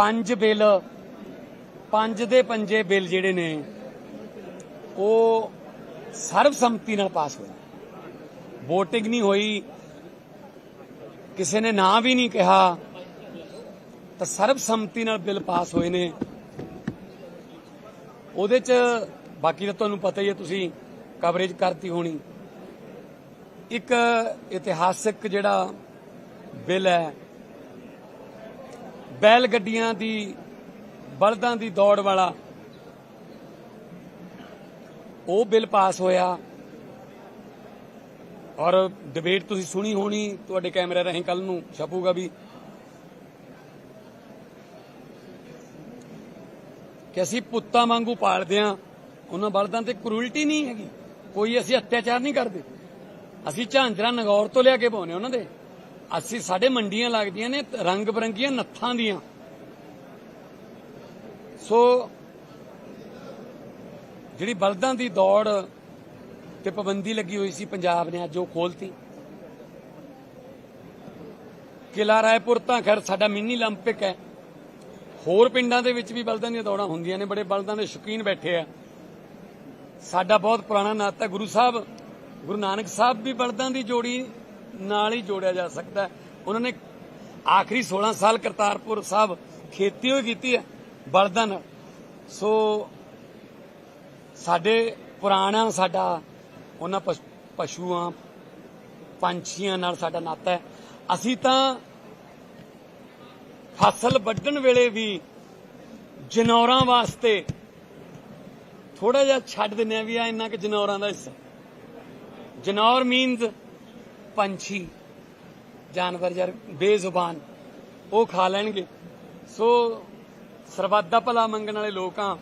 ਪੰਜ ਬਿੱਲ, ਪੰਜ ਦੇ ਪੰਜੇ ਬਿੱਲ ਜਿਹੜੇ ਨੇ, ਉਹ ਸਰਬਸੰਮਤੀ ਨਾਲ ਪਾਸ ਹੋਏ। VOTING ਨਹੀਂ ਹੋਈ, ਕਿਸੇ ਨੇ ਨਾਂ ਵੀ ਨਹੀਂ ਕਿਹਾ, ਤਾਂ ਸਰਬਸੰਮਤੀ ਨਾਲ ਬਿੱਲ ਪਾਸ ਹੋਏ ਨੇ। ਉਹਦੇ ਚ ਬਾਕੀ ਤਾਂ ਤੁਹਾਨੂੰ ਪਤਾ ਹੀ ਹੈ, ਤੁਸੀਂ ਕਵਰੇਜ ਕਰਤੀ ਹੋਣੀ। ਇੱਕ ਇਤਿਹਾਸਿਕ ਜਿਹੜਾ ਬਿੱਲ ਹੈ ਬੈਲ ਗੱਡੀਆਂ ਦੀ, ਬਲਦਾਂ ਦੀ ਦੌੜ ਵਾਲਾ, ਉਹ ਬਿੱਲ ਪਾਸ ਹੋਇਆ। ਔਰ ਡਿਬੇਟ ਤੁਸੀਂ ਸੁਣੀ ਹੋਣੀ, ਤੁਹਾਡੇ ਕੈਮਰੇ ਰਾਹੀਂ ਕੱਲ ਨੂੰ ਛਪੂਗਾ ਵੀ ਕਿ ਅਸੀਂ ਪੁੱਤਾਂ ਵਾਂਗੂ ਪਾਲਦੇ ਆ, ਉਹਨਾਂ ਬਲਦਾਂ ਤੇ ਕਰੂਲਟੀ ਨਹੀਂ ਹੈਗੀ। ਕੋਈ ਅਸੀਂ ਅਤਿਆਚਾਰ ਨਹੀਂ ਕਰਦੇ। ਅਸੀਂ ਝਾਂਜਰਾ ਨਗੌਰ ਤੋਂ ਲਿਆ ਕੇ ਪਾਉਨੇ ਉਹਨਾਂ ਦੇ। ਅਸੀਂ ਸਾਡੇ ਮੰਡੀਆਂ ਲੱਗਦੀਆਂ ਨੇ ਰੰਗ ਬਰੰਗੀਆਂ ਨੱਥਾਂ ਦੀਆਂ ਸੋ ਜਿਹੜੀ ਬਲਦਾਂ ਦੀ ਦੌੜ ਤੇ ਪਾਬੰਦੀ ਲੱਗੀ ਹੋਈ ਸੀ ਪੰਜਾਬ ਨੇ ਅੱਜ ਉਹ ਖੋਲਤੀ ਕਿਲਾ ਰਾਏਪੁਰ ਤਾਂ ਖੈਰ ਸਾਡਾ ਮਿੰਨੀ 올림픽 ਹੈ ਹੋਰ ਪਿੰਡਾਂ ਦੇ ਵਿੱਚ ਵੀ ਬਲਦਾਂ ਦੀਆਂ ਦੌੜਾਂ ਹੁੰਦੀਆਂ ਨੇ ਬੜੇ ਬਲਦਾਂ ਦੇ ਸ਼ੌਕੀਨ ਬੈਠੇ ਆ ਸਾਡਾ ਬਹੁਤ ਪੁਰਾਣਾ ਨਾਤਾ ਗੁਰੂ ਸਾਹਿਬ ਗੁਰੂ ਨਾਨਕ ਸਾਹਿਬ ਵੀ ਬਲਦਾਂ ਦੀ ਜੋੜੀ ਨਾਲ ਹੀ ਜੋੜਿਆ ਜਾ ਸਕਦਾ ਹੈ। ਉਹਨਾਂ ਨੇ ਆਖਰੀ 16 ਸਾਲ ਕਰਤਾਰਪੁਰ ਸਾਹਿਬ ਖੇਤੀ ਹੋਈ ਕੀਤੀ ਹੈ, ਬਲਦਾਂ ਨਾਲ। ਸੋ ਸਾਡੇ ਪੁਰਾਣਾ ਸਾਡਾ ਉਹਨਾਂ ਪਸ਼ੂਆਂ, ਪੰਛੀਆਂ ਨਾਲ ਸਾਡਾ ਨਾਤਾ ਹੈ। ਅਸੀਂ ਤਾਂ ਫਸਲ ਵੱਢਣ ਵੇਲੇ ਵੀ ਜਨੌਰਾਂ ਵਾਸਤੇ ਥੋੜਾ ਜਿਹਾ ਛੱਡ ਦਿੰਨੇ ਆ ਵੀ ਆ ਇੰਨਾ ਕਿ ਜਨੌਰਾਂ ਦਾ ਹਿੱਸਾ। ਜਨੌਰ ਮੀਨਸ ਪੰਛੀ, ਜਾਨਵਰ ਯਾਰ ਬੇਜ਼ੁਬਾਨ, ਉਹ ਖਾ ਲੈਣਗੇ। ਸੋ ਸਰਬੱਤ ਦਾ ਭਲਾ ਮੰਗਣ ਵਾਲੇ ਲੋਕ ਆ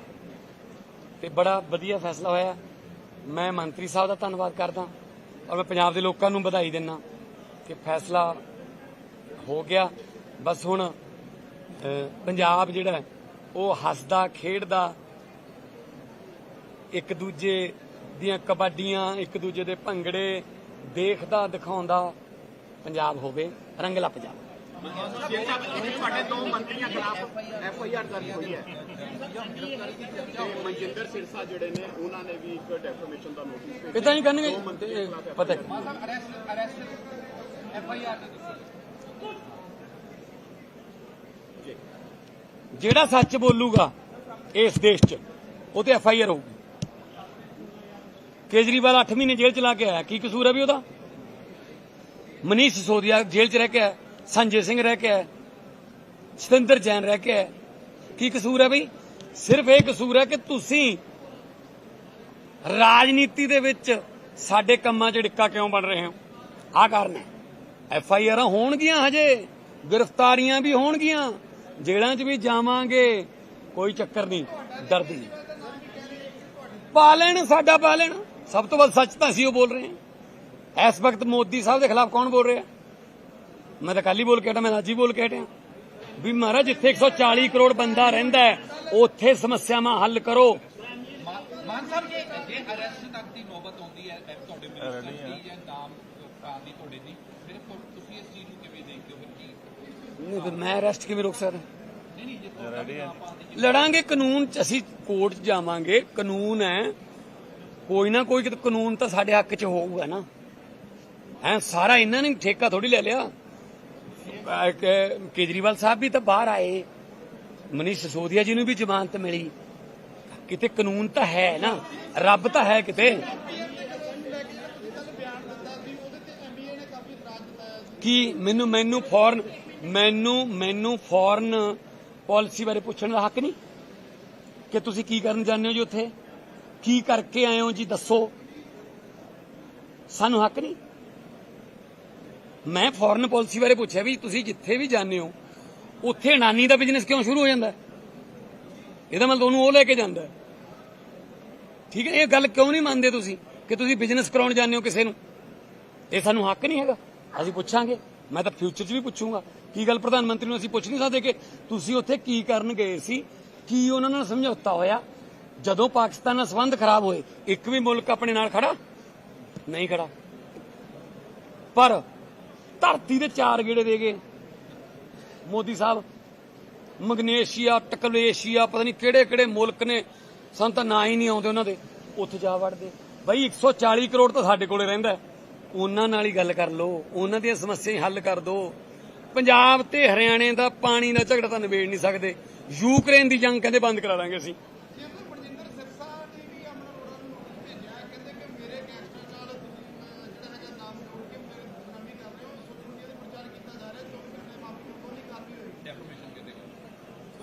ਤੇ ਬੜਾ ਵਧੀਆ ਫੈਸਲਾ ਹੋਇਆ। ਮੈਂ ਮੰਤਰੀ ਸਾਹਿਬ ਦਾ ਧੰਨਵਾਦ ਕਰਦਾ ਔਰ ਮੈਂ ਪੰਜਾਬ ਦੇ ਲੋਕਾਂ ਨੂੰ ਵਧਾਈ ਦਿੰਦਾ ਕਿ ਫੈਸਲਾ ਹੋ ਗਿਆ। ਬਸ ਹੁਣ ਪੰਜਾਬ ਜਿਹੜਾ ਉਹ ਹੱਸਦਾ, ਖੇਡਦਾ, ਇੱਕ ਦੂਜੇ ਦੀਆਂ ਕਬੱਡੀਆਂ, ਇੱਕ ਦੂਜੇ ਦੇ ਭੰਗੜੇ ਦੇਖਦਾ ਦਿਖਾਉਂਦਾ ਪੰਜਾਬ ਹੋਵੇ ਰੰਗਲਾ ਪੰਜਾਬ। ਤੁਹਾਡੇ ਦੋ ਮੰਤਰੀਆਂ ਖਿਲਾਫ ਐਫ ਆਈ ਆਰ ਦਰਜ ਹੋਈ ਹੈ ਤੇ ਮਨਜਿੰਦਰ ਸਿਰਸਾ ਜਿਹੜੇ ਨੇ ਉਹਨਾਂ ਨੇ ਵੀ ਇੱਕ ਡੈਫਰਮੇਸ਼ਨ ਦਾ ਨੋਟਿਸ ਭੇਜਿਆ ਇਦਾਂ ਹੀ ਕਰਨਗੇ ਪਤਾ ਕੀ? ਅਰੈਸਟ ਅਰੈਸਟ ਜਿਹੜਾ ਸੱਚ ਬੋਲੂਗਾ ਇਸ ਦੇਸ਼ 'ਚ ਉਹ ਤੇ ਐਫ ਆਈ ਆਰ ਹੋਊਗੀ। ਕੇਜਰੀਵਾਲ 8 ਮਹੀਨੇ ਜੇਲ੍ਹ ਚ ਲਾ ਕੇ ਆਇਆ। ਕੀ ਕਸੂਰ ਹੈ ਵੀ ਉਹਦਾ? ਮਨੀਸ਼ ਸਿਸੋਦੀਆ ਜੇਲ੍ਹ ਚ ਰਹਿ ਕੇ ਆਇਆ, ਸੰਜੇ ਸਿੰਘ ਰਹਿ ਕੇ ਆਇਆ, ਸਤਿੰਦਰ ਜੈਨ ਰਹਿ ਕੇ ਆਇਆ। ਕੀ ਕਸੂਰ ਹੈ ਬਈ? ਸਿਰਫ ਇਹ ਕਸੂਰ ਹੈ ਕਿ ਤੁਸੀਂ ਰਾਜਨੀਤੀ ਦੇ ਵਿੱਚ ਸਾਡੇ ਕੰਮਾਂ 'ਚ ਡਿੱਕਾ ਕਿਉਂ ਬਣ ਰਹੇ ਹੋ? ਆਹ ਕਾਰਨ ਹੈ। ਐਫ ਆਈ ਆਰਾਂ ਹੋਣਗੀਆਂ ਹਜੇ, ਗ੍ਰਿਫਤਾਰੀਆਂ ਵੀ ਹੋਣਗੀਆਂ, ਜੇਲ੍ਹਾਂ 'ਚ ਵੀ ਜਾਵਾਂਗੇ, ਕੋਈ ਚੱਕਰ ਨਹੀਂ ਦਰਦ ਨਹੀਂ। ਪਾਲਣ ਸਾਡਾ ਪਾਲਣ ਸਭ ਤੋਂ ਵੱਧ ਸੱਚ ਤਾਂ ਅਸੀਂ ਉਹ ਬੋਲ ਰਹੇ ਹਾਂ। ਇਸ ਵਕਤ ਮੋਦੀ ਸਾਹਿਬ ਦੇ ਖਿਲਾਫ ਕੌਣ ਬੋਲ ਰਿਹਾ? ਮੈਂ ਤਾਂ ਕੱਲ ਹੀ ਬੋਲ ਕੇ ਹਟਿਆ ਮੈਂ ਅੱਜ ਹੀ ਬੋਲ ਕੇ ਹਟਿਆ। ਵੀ ਮਹਾਰਾਜ ਜਿੱਥੇ 140 ਕਰੋੜ ਬੰਦਾ ਰਹਿੰਦਾ ਹੈ ਉੱਥੇ ਸਮੱਸਿਆਵਾਂ ਹੱਲ ਕਰੋ। ਮਾਨ ਸਾਹਿਬ ਜੇ ਜੇ ਅਰੈਸਟ ਤੱਕ ਦੀ ਨੌਬਤ ਆਉਂਦੀ ਹੈ ਤਾਂ ਤੁਹਾਡੇ ਮਿਨਿਸਟਰ ਦੀ ਜਾਂ ਨਾਮ ਕਾਂ ਦੀ ਤੁਹਾਡੇ ਦੀ ਫਿਰ ਤੁਸੀਂ ਇਸ ਚੀਜ਼ ਨੂੰ ਕਿਵੇਂ ਦੇਖਦੇ ਹੋ? ਕੀ ਨਹੀਂ ਫਿਰ ਮੈਂ ਅਰੈਸਟ ਕਿਵੇਂ ਰੋਕ ਸਕਦਾ? ਲੜਾਂਗੇ ਕਾਨੂੰਨ ਚ ਅਸੀਂ ਕੋਰਟ 'ਚ ਜਾਵਾਂਗੇ। ਕਾਨੂੰਨ ਹੈ ਕੋਈ ਨਾ ਕੋਈ ਕਾਨੂੰਨ ਤਾਂ ਸਾਡੇ ਹੱਕ 'ਚ ਹੋਊਗਾ ਨਾ। ਐ ਸਾਰਾ ਇਹਨਾਂ ਨੇ ਠੇਕਾ ਥੋੜੀ ਲੈ ਲਿਆ। ਕੇਜਰੀਵਾਲ ਸਾਹਿਬ ਵੀ ਤਾਂ ਬਾਹਰ ਆਏ। ਮਨੀਸ਼ ਸਿਸੋਦੀਆ ਜੀ ਨੂੰ ਵੀ ਜ਼ਮਾਨਤ ਮਿਲੀ। ਕਿਤੇ ਕਾਨੂੰਨ ਤਾਂ ਹੈ ਨਾ, ਰੱਬ ਤਾਂ ਹੈ ਕਿਤੇ। ਕੀ ਮੈਨੂੰ ਮੈਨੂੰ ਫੌਰਨ, ਮੈਨੂੰ ਮੈਨੂੰ ਫੌਰਨ ਪਾਲਿਸੀ ਬਾਰੇ ਪੁੱਛਣ ਦਾ ਹੱਕ ਨਹੀਂ? ਕਿ ਤੁਸੀਂ ਕੀ ਕਰਨ ਜਾਂਦੇ ਹੋ ਜੀ ਉੱਥੇ? ਕੀ ਕਰਕੇ ਆਏ ਹੋ ਜੀ, ਦੱਸੋ। ਸਾਨੂੰ ਹੱਕ ਨਹੀਂ। ਮੈਂ ਫੋਰਨ ਪਾਲਿਸੀ ਬਾਰੇ ਪੁੱਛਿਆ ਵੀ ਤੁਸੀਂ ਜਿੱਥੇ ਵੀ ਜਾਂਦੇ ਹੋ, ਉੱਥੇ ਨਾਨੀ ਦਾ ਬਿਜ਼ਨਸ ਕਿਉਂ ਸ਼ੁਰੂ ਹੋ ਜਾਂਦਾ? ਇਹਦਾ ਮਤਲਬ ਉਹਨੂੰ ਉਹ ਲੈ ਕੇ ਜਾਂਦਾ। ਠੀਕ ਹੈ, ਇਹ ਗੱਲ ਕਿਉਂ ਨਹੀਂ ਮੰਨਦੇ ਤੁਸੀਂ ਕਿ ਤੁਸੀਂ ਬਿਜ਼ਨਸ ਕਰਾਉਣ ਜਾਂਦੇ ਹੋ ਕਿਸੇ ਨੂੰ? ਇਹ ਸਾਨੂੰ ਹੱਕ ਨਹੀਂ ਹੈਗਾ। ਅਸੀਂ ਪੁੱਛਾਂਗੇ। ਮੈਂ ਤਾਂ ਫਿਊਚਰ 'ਚ ਵੀ ਪੁੱਛੂੰਗਾ। ਕੀ ਗੱਲ ਪ੍ਰਧਾਨ ਮੰਤਰੀ ਨੂੰ ਅਸੀਂ ਪੁੱਛ ਨਹੀਂ ਸਕਦੇ ਕਿ ਤੁਸੀਂ ਉੱਥੇ ਕੀ ਕਰਨ ਗਏ ਸੀ? ਕੀ ਉਹਨਾਂ ਨਾਲ ਸਮਝੌਤਾ ਹੋਇਆ? ਜਦੋਂ ਪਾਕਿਸਤਾਨ ਨਾਲ ਸੰਬੰਧ ਖਰਾਬ ਹੋਏ, ਇੱਕ ਵੀ ਮੁਲਕ ਆਪਣੇ ਨਾਲ ਖੜਾ ਨਹੀਂ ਖੜਾ। ਪਰ ਧਰਤੀ ਦੇ ਚਾਰ ਗੇੜੇ ਦੇ ਗਏ। ਮੋਦੀ ਸਾਹਿਬ, ਮਗਨੇਸ਼ੀਆ, ਟਕਲੇਸ਼ੀਆ, ਪਤਾ ਨਹੀਂ ਕਿਹੜੇ ਕਿਹੜੇ ਮੁਲਕ ਨੇ, ਸਾਨੂੰ ਤਾਂ ਨਾਂ ਹੀ ਨਹੀਂ ਆਉਂਦੇ ਉਹਨਾਂ ਦੇ। ਉੱਥੇ ਜਾ ਵੜਦੇ। ਬਈ 140 ਕਰੋੜ ਤਾਂ ਸਾਡੇ ਕੋਲੇ ਰਹਿੰਦਾ ਉਹਨਾਂ ਨਾਲ ਹੀ ਗੱਲ ਕਰ ਲਓ। ਉਹਨਾਂ ਦੀਆਂ ਸਮੱਸਿਆਵਾਂ ਹੱਲ ਕਰ ਦਿਓ। ਪੰਜਾਬ ਤੇ ਹਰਿਆਣੇ ਦਾ ਪਾਣੀ ਦਾ ਝਗੜਾ ਤਾਂ ਨਿਬੇੜ ਨਹੀਂ ਸਕਦੇ। ਯੂਕਰੇਨ ਦੀ ਜੰਗ ਕਹਿੰਦੇ ਬੰਦ ਕਰਾ ਲਾਂਗੇ ਅਸੀਂ।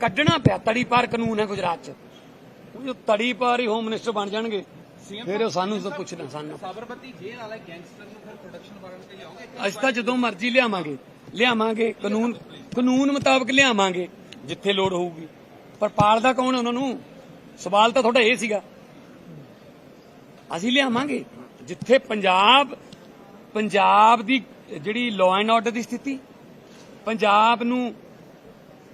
ਕੱਢਣਾ ਪਿਆ ਤੜੀ ਪਾਰ ਕਾਨੂੰਨ ਹੈ ਗੁਜਰਾਤ 'ਚ। ਉਹ ਤੜੀ ਪਾਰ ਹੀ ਹੋਮ ਮਿਨਿਸਟਰ ਬਣ ਜਾਣਗੇ ਫਿਰ ਉਹ ਸਾਨੂੰ ਤਾਂ ਪੁੱਛਣਾ ਸਾਨੂੰ। ਸਾਬਰਮਤੀ ਜੇਲ੍ਹ ਵਾਲੇ ਗੈਂਗਸਟਰ ਨੂੰ ਫਿਰ ਪ੍ਰੋਡਕਸ਼ਨ ਵਾਰਨ ਤੇ ਲਿਆਓਗੇ? ਅਸੀਂ ਤਾਂ ਜਦੋਂ ਮਰਜ਼ੀ ਲਿਆਵਾਂਗੇ। ਲਿਆਵਾਂਗੇ ਕਾਨੂੰਨ ਕਾਨੂੰਨ ਮੁਤਾਬਕ ਲਿਆਵਾਂਗੇ ਜਿੱਥੇ ਲੋੜ ਹੋਊਗੀ। ਪਰ ਪਾਲਦਾ ਕੌਣ ਹੈ ਉਹਨਾਂ ਨੂੰ? ਸਵਾਲ ਤਾਂ ਤੁਹਾਡਾ ਇਹ ਸੀਗਾ। ਅਸੀਂ ਲਿਆਵਾਂਗੇ। ਜਿੱਥੇ ਪੰਜਾਬ ਪੰਜਾਬ ਦੀ ਜਿਹੜੀ ਲਾਅ ਐਂਡ ਆਰਡਰ ਦੀ ਸਥਿਤੀ ਪੰਜਾਬ ਨੂੰ